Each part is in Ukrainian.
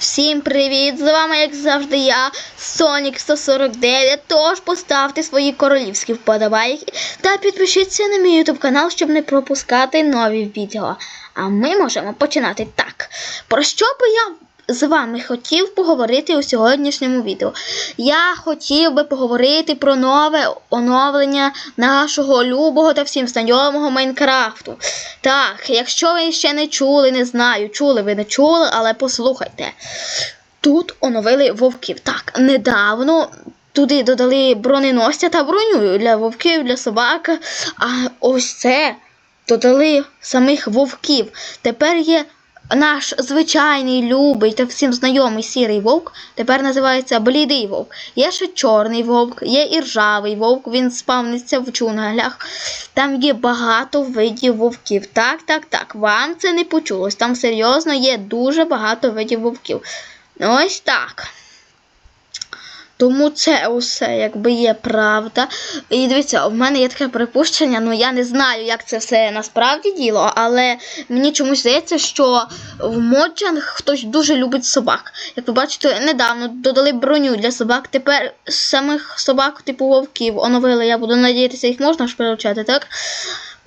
Всім привіт! З вами, як завжди, я, Сонік 149. Тож поставте свої королівські вподобайки та підпишіться на мій ютуб канал, щоб не пропускати нові відео. А ми можемо починати так. Про що би я з вами хотів поговорити у сьогоднішньому відео? Я хотів би поговорити про нове оновлення нашого любого та всім знайомого Майнкрафту. Так, якщо ви ще не чули, не знаю, чули ви не чули, але послухайте. Тут оновили вовків. Так, недавно туди додали броненосця та броню для вовків, для собак. А ось це додали самих вовків. Тепер є наш звичайний любий та всім знайомий сірий вовк. Тепер називається блідий вовк. Є ще чорний вовк, є і ржавий вовк, він спавниться в джунглях. Там є багато видів вовків. Так, так, так. Вам це не почулось. Там серйозно є дуже багато видів вовків. Ось так. Тому це усе якби є правда. І дивіться, в мене є таке припущення, ну я не знаю, як це все насправді діло, але мені чомусь здається, що в Моджанг хтось дуже любить собак. Як ви бачите, недавно додали броню для собак. Тепер самих собак, типу вовків, оновили. Я буду надіятися, їх можна ж приручати, так?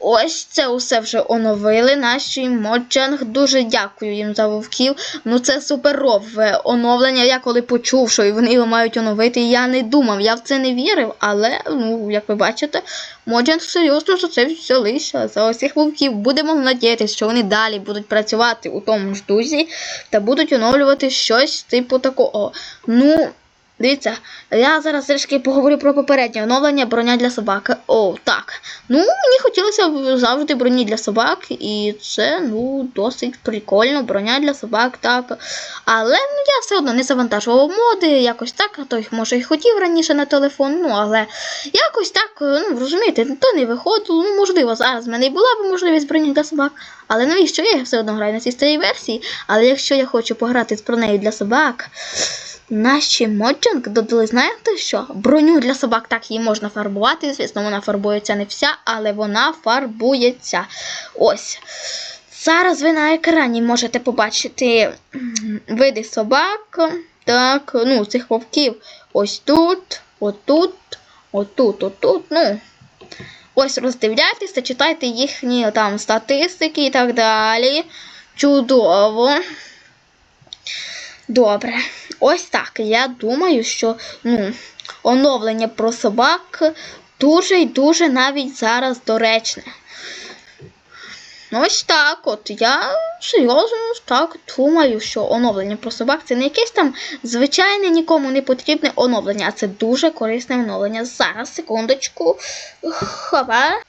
Ось це усе вже оновили. Наші Моджанг. Дуже дякую їм за вовків. Ну це суперове оновлення. Я коли почув, що вони його мають оновити, я не думав, я в це не вірив. Але, ну, як ви бачите, Моджанг серйозно за це взялися. За усіх вовків. Будемо надіятися, що вони далі будуть працювати у тому ж дузі та будуть оновлювати щось типу такого. Ну. Дивіться, я зараз трішки поговорю про попереднє оновлення броня для собак. О, так. Ну, мені хотілося завжди броні для собак, і це ну, досить прикольно, броня для собак, так. Але ну, я все одно не завантажував моди, якось так, а то їх може і хотів раніше на телефон, ну але якось так, ну розумієте, то не виходило. Ну, можливо, зараз в мене і була б можливість броні для собак. Але навіщо я все одно граю на цій старій версії? Але якщо я хочу пограти з бронею для собак. Наші моджанг додали, знаєте що? Броню для собак так її можна фарбувати. Звісно, вона фарбується не вся, але вона фарбується. Ось. Зараз ви на екрані можете побачити види собак. Так, ну, цих вовків. Ось тут, отут, отут, отут. Ну. Ось роздивляйтеся, читайте їхні там статистики і так далі. Чудово. Добре. Ось так. Я думаю, що ну, оновлення про собак дуже і дуже навіть зараз доречне. Ось так от. Я серйозно так думаю, що оновлення про собак це не якесь там звичайне нікому не потрібне оновлення, а це дуже корисне оновлення. Зараз, секундочку. Хова.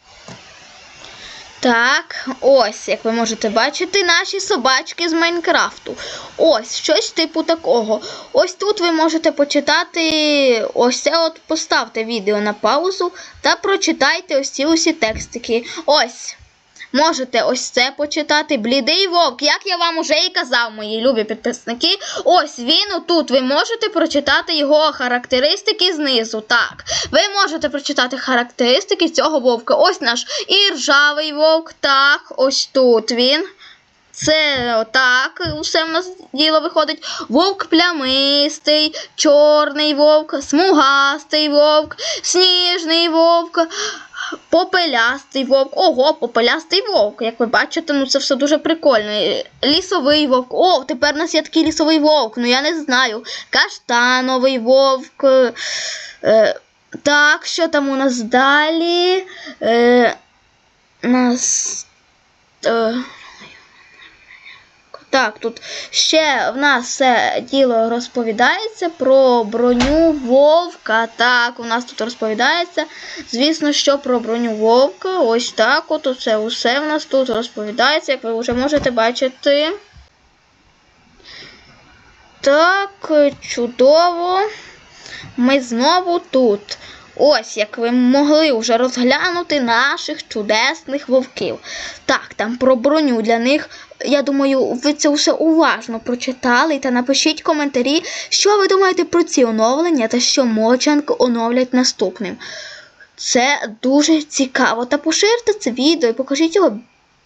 Так, ось, як ви можете бачити, наші собачки з Майнкрафту. Ось, щось типу такого. Ось тут ви можете почитати ось це от поставте відео на паузу та прочитайте ось ці усі текстики. Ось. Можете ось це почитати. Блідий вовк, як я вам уже і казав, мої любі підписники. Ось він отут. Ви можете прочитати його характеристики знизу. Так, ви можете прочитати характеристики цього вовка. Ось наш і ржавий вовк. Так, ось тут він. Це отак, усе в нас діло виходить. Вовк плямистий, чорний вовк, смугастий вовк, сніжний вовк, попелястий вовк. Ого, попелястий вовк. Як ви бачите, ну це все дуже прикольно. Лісовий вовк. О, тепер у нас є такий лісовий вовк. Ну я не знаю. Каштановий вовк. Е, так, що там у нас далі? Е, нас. Е, так, тут ще в нас все діло розповідається про броню вовка. Так, у нас тут розповідається. Звісно, що про броню вовка. Ось так. От це усе в нас тут розповідається, як ви вже можете бачити. Так, чудово. Ми знову тут. Ось, як ви могли вже розглянути наших чудесних вовків. Так, там про броню для них. Я думаю, ви це все уважно прочитали та напишіть коментарі, що ви думаєте про ці оновлення та що Моджанг оновлять наступним. Це дуже цікаво. Та поширте це відео і покажіть його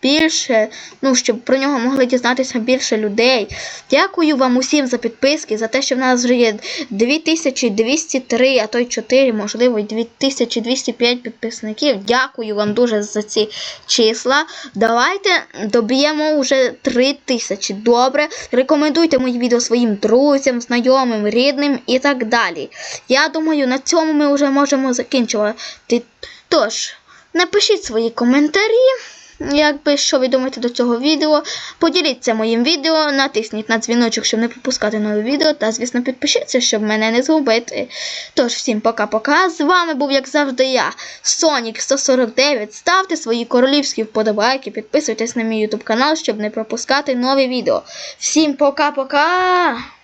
більше, ну, щоб про нього могли дізнатися більше людей. Дякую вам усім за підписки, за те, що в нас вже є 2203, а то й 4, можливо, 2205 підписників. Дякую вам дуже за ці числа. Давайте доб'ємо вже 3000. Добре. Рекомендуйте мої відео своїм друзям, знайомим, рідним і так далі. Я думаю, на цьому ми вже можемо закінчувати. Тож, напишіть свої коментарі. Якби що ви думаєте до цього відео, поділіться моїм відео, натисніть на дзвіночок, щоб не пропускати нові відео, та, звісно, підпишіться, щоб мене не згубити. Тож, всім пока-пока. З вами був, як завжди, я, Сонік 149. Ставте свої королівські вподобайки, підписуйтесь на мій ютуб канал, щоб не пропускати нові відео. Всім пока-пока!